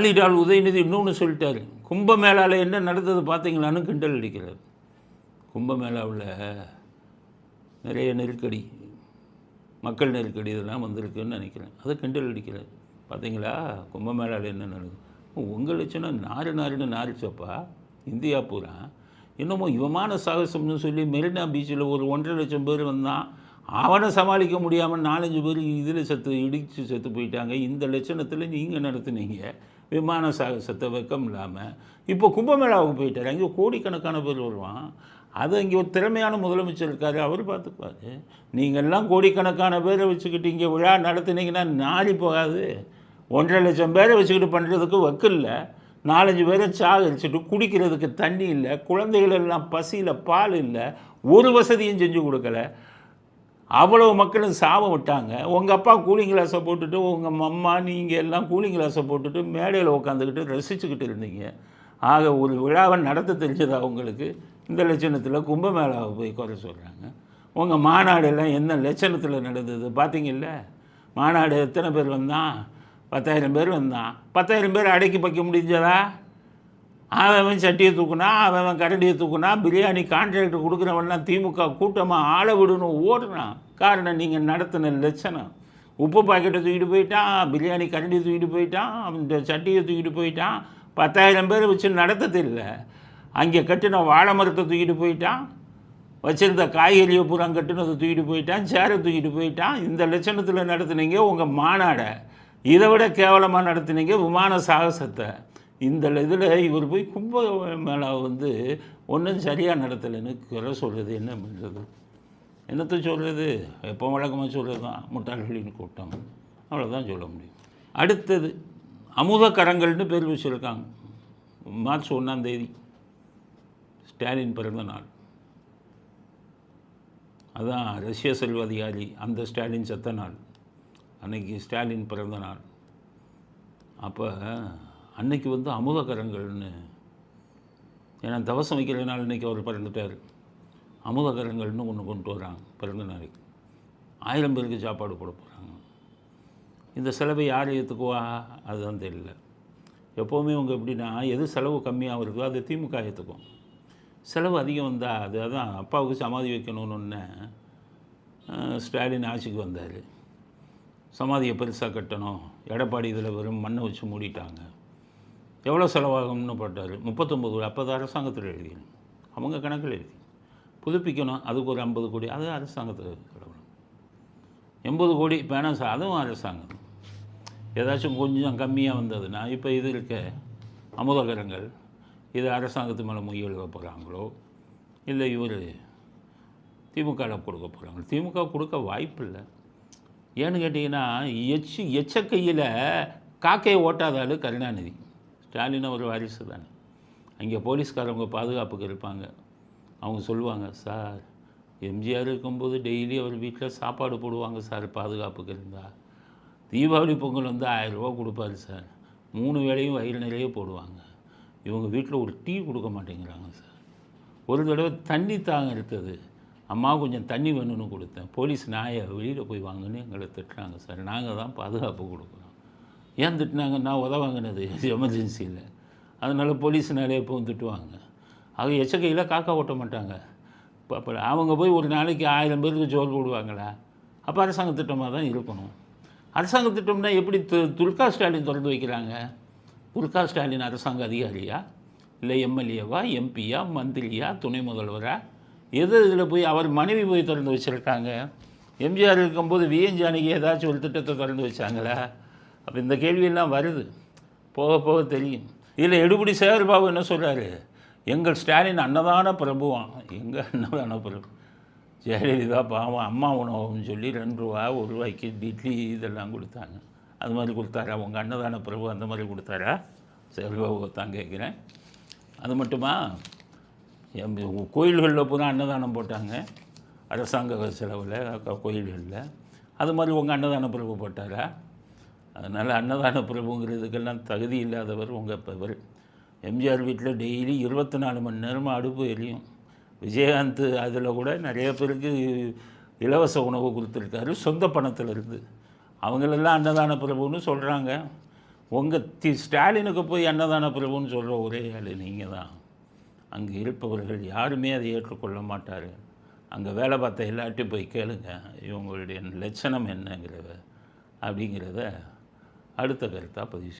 வாலிடால் உதயநிதி இன்னொன்று சொல்லிட்டாரு. கும்பமேளாவில் என்ன நடந்தது பார்த்தீங்களான்னு கிண்டல் அடிக்கிறார். கும்பமேளாவில் நிறைய நெருக்கடி மக்கள் நெருக்கடி இதெல்லாம் வந்திருக்குன்னு நினைக்கிறேன். அதை கிண்டல் அடிக்கிறார். பார்த்தீங்களா? கும்பமேளாவில் என்ன நடக்குது உங்கள் லட்சணம் நாறு நாறுன்னு நாரிச்சப்பா இந்தியா பூரா. என்னமோ யுவமான சாகசம்னு சொல்லி மெரினா பீச்சில் ஒரு ஒன்றரை லட்சம் பேர் வந்தான். அவனை சமாளிக்க முடியாமல் நாலஞ்சு பேர் இதில் செத்து இடித்து செத்து போயிட்டாங்க. இந்த லட்சணத்தில் நீங்கள் நடத்துனீங்க. விமான சாகசத்தை வெக்கம் இல்லாமல் இப்போ கும்பமேளாவுக்கு போயிட்டார். அங்கே கோடிக்கணக்கான பேர் வருவான். அது அங்கே ஒரு திறமையான முதலமைச்சர் இருக்கார். அவர் பார்த்துக்குவார் நீங்கள்லாம் கோடிக்கணக்கான பேரை வச்சுக்கிட்டு இங்கே விழா நடத்துனீங்கன்னா நாளி போகாது. ஒன்றரை லட்சம் பேரை வச்சுக்கிட்டு பண்ணுறதுக்கு வக்கு இல்லை. நாலஞ்சு பேரை சாகரிச்சுட்டு குடிக்கிறதுக்கு தண்ணி இல்லை. குழந்தைகள் எல்லாம் பசியில் பால் இல்லை. ஒரு வசதியும் செஞ்சு கொடுக்கல. அவ்வளவு மக்களும் சாபம் விட்டாங்க. உங்கள் அப்பா கூலிங் கிளாஸை போட்டுட்டு உங்கள் அம்மா நீங்கள் எல்லாம் கூலிங் கிளாஸை போட்டுட்டு மேடையில் உட்காந்துக்கிட்டு ரசிச்சுக்கிட்டு இருந்தீங்க. ஆக ஒரு விழாவை நடத்த தெரிஞ்சதா உங்களுக்கு? இந்த லட்சணத்தில் கும்பமேளாவை போய் குறை சொல்கிறாங்க உங்கள் மாநாடெல்லாம் என்ன லட்சணத்தில் நடந்தது பார்த்தீங்கல்ல மாநாடு எத்தனை பேர் வந்தான்? பத்தாயிரம் பேர் வந்தான். பத்தாயிரம் பேர் அடக்கி வைக்க முடிஞ்சதா? அவன் சட்டியை தூக்குனா அவன் கரடியை தூக்குனா பிரியாணி கான்ட்ராக்ட் கொடுக்குறவன்லாம் திமுக கூட்டமாக ஆள விடணும் ஓடுறான் காரணம் நீங்கள் நடத்தின லட்சணம். உப்பு பாக்கெட்டை தூக்கிட்டு போயிட்டான் பிரியாணி கரண்டியை தூக்கிட்டு போயிட்டான் இந்த சட்டியை தூக்கிட்டு போயிட்டான் பத்தாயிரம் பேர் வச்சு நடத்ததில்லை அங்கே கட்டின வாழை மரத்தை தூக்கிட்டு போயிட்டான் வச்சிருந்த காய்கறியை பூரா கட்டுனதை தூக்கிட்டு போயிட்டான் சேரை தூக்கிட்டு போயிட்டான். இந்த லட்சணத்தில் நடத்துனீங்க உங்கள் மாநாடை. இதை விட கேவலமாக நடத்துனீங்க விமான சாகசத்தை. இந்த இதில் இவர் போய் கும்ப மேளா வந்து ஒன்றும் சரியாக நடத்தலைன்னு குறை சொல்கிறது என்ன பண்ணுறது என்னத்தை சொல்கிறது எப்போ வழக்கமாக சொல்கிறது தான். முட்டாள்களின் கூட்டம். அவ்வளோதான் சொல்ல முடியும். அடுத்தது அமுத கரங்கள்னு பேர் வச்சுருக்காங்க. மார்ச் ஒன்றாம் தேதி. ஸ்டாலின் பிறந்த நாள். அதான் ரஷ்ய செல்வ அதிகாரி அந்த ஸ்டாலின் செத்த நாள். அன்னைக்கு ஸ்டாலின் பிறந்த நாள். அப்போ அன்னைக்கு வந்து அமுதகரங்கள்னு. ஏன்னா தவசம் வைக்கிறதுனால இன்றைக்கி அவர் பிறந்துட்டார். அமுதகரங்கள்னு ஒன்று கொண்டு வராங்க பிறந்த நாளைக்கு ஆயிரம் பேருக்கு சாப்பாடு போட போகிறாங்க இந்த செலவை யார் ஏற்றுக்குவா அதுதான் தெரியல. எப்போவுமே அவங்க எப்படின்னா எது செலவு கம்மியாக இருக்கோ அது திமுக ஏற்றுக்கும் செலவு அதிகம் வந்தால் அது அதான் அப்பாவுக்கு சமாதி வைக்கணும்னு ஒன்று ஸ்டாலின் ஆட்சிக்கு வந்தார். சமாதியை பெருசாக கட்டணும். எடப்பாடி இதில் வெறும் மண்ணை வச்சு மூடிட்டாங்க. எவ்வளோ செலவாகும்னு போட்டார்? முப்பத்தொம்பது கோடி. அப்போ அது அரசாங்கத்தில் எழுதி அவங்க கணக்கில் எழுதி. புதுப்பிக்கணும். அதுக்கு ஒரு ஐம்பது கோடி. அது அரசாங்கத்தில் செலவு எண்பது கோடி வேணாம் சார் அதுவும் அரசாங்கம். ஏதாச்சும் கொஞ்சம் கம்மியாக வந்ததுன்னா இப்போ இது இருக்க அமுதகரங்கள் இது அரசாங்கத்து மேலே மொய் எழுத போகிறாங்களோ இல்லை இவர் திமுகவில் கொடுக்க போகிறாங்க திமுக கொடுக்க வாய்ப்பு இல்லை. ஏன்னு கேட்டிங்கன்னா எச்சு எச்சக்கையில் காக்கையை ஓட்டாத கருணாநிதி. ஸ்டாலின் ஒரு வாரிசு தானே. அங்கே போலீஸ்காரவங்க பாதுகாப்புக்கு இருப்பாங்க. அவங்க சொல்லுவாங்க சார் எம்ஜிஆர் இருக்கும்போது டெய்லி அவர் வீட்டில் சாப்பாடு போடுவாங்க சார் பாதுகாப்புக்கு இருந்தால் தீபாவளி பொங்கல் வந்து ஆயிரரூபா கொடுப்பாரு சார். மூணு வேளையும் வயிறு நிறைய போடுவாங்க. இவங்க வீட்டில் ஒரு டீ கொடுக்க மாட்டேங்கிறாங்க சார். ஒரு தடவை தண்ணி தாங்க இருக்குது அம்மா கொஞ்சம் தண்ணி வேணும்னு கொடுத்தேன். போலீஸ் நாயை வெளியில் போய் வாங்கன்னு எங்களை திட்டுறாங்க சார். நாங்கள் தான் பாதுகாப்பு கொடுக்குறோம். ஏன் திட்டினாங்க? நான் உத வாங்கினது எமர்ஜென்சியில் அதனால் போலீஸ்னாலே எப்பவும் திட்டுவாங்க. அவங்க எச்சக்கையில் காக்கா ஓட்ட மாட்டாங்க. இப்போ அவங்க போய் ஒரு நாளைக்கு ஆயிரம் பேருக்கு ஜோல் போடுவாங்களா? அப்போ அரசாங்க திட்டமாக தான் இருக்கணும். அரசாங்க திட்டம்னா எப்படி து துல்கா ஸ்டாலின் திறந்து வைக்கிறாங்க? துல்கா ஸ்டாலின் அரசாங்க அதிகாரியா? இல்லை எம்எல்ஏவா? எம்பியா? மந்திரியா? துணை முதல்வரா? எது இதில் போய் அவர் மனைவி போய் திறந்து வச்சுருக்காங்க? எம்ஜிஆர் இருக்கும்போது விஎன் ஜானகி ஏதாச்சும் ஒரு திட்டத்தை திறந்து வச்சாங்களா? அப்போ இந்த கேள்வியெல்லாம் வருது. போக போக தெரியும். இதில் எடுபடி சேகர்பாபு என்ன சொல்கிறாரு எங்கள் ஸ்டாலின் அன்னதான பிரபுவான் எங்கள் அன்னதான பிரபு? ஜெயலலிதா பாவம் அம்மா உணவுன்னு சொல்லி ரெண்டு ரூபா ஒரு ரூபாய்க்கு இட்லி இதெல்லாம் கொடுத்தாங்க. அது மாதிரி கொடுத்தாரா? உங்கள் அன்னதான பிரபு அந்த மாதிரி கொடுத்தாரா? சேகர்பாபு தான் கேட்குறேன். அது மட்டுமா? எம் கோயில்களில் பூரா அன்னதானம் போட்டாங்க. அரசாங்க செலவில் கோயில்களில். அது மாதிரி உங்கள் அன்னதான பிரபு போட்டாரா? அதனால் அன்னதான பிரபுங்கிறதுக்கெல்லாம் தகுதி இல்லாதவர் உங்கள் இப்போ இவர். எம்ஜிஆர் வீட்டில் டெய்லி இருபத்தி நாலு மணி நேரமாக அடுப்பு எரியும். விஜயகாந்த் அதில் கூட நிறைய பேருக்கு இலவச உணவு கொடுத்துருக்காரு சொந்த பணத்தில் இருந்து. அவங்களெல்லாம் அன்னதான பிரபுன்னு சொல்கிறாங்க உங்கள் தி ஸ்டாலினுக்கு போய் அன்னதான பிரபுன்னு சொல்கிற ஒரே ஆள் நீங்கள் தான் அங்கே இருப்பவர்கள் யாருமே அதை ஏற்றுக்கொள்ள மாட்டார். அங்கே வேலை பார்த்த எல்லாட்டையும் போய் கேளுங்க இவங்களுடைய லட்சணம் என்னங்கிறத அப்படிங்கிறத அடுத்த கருத்தாக பதிவு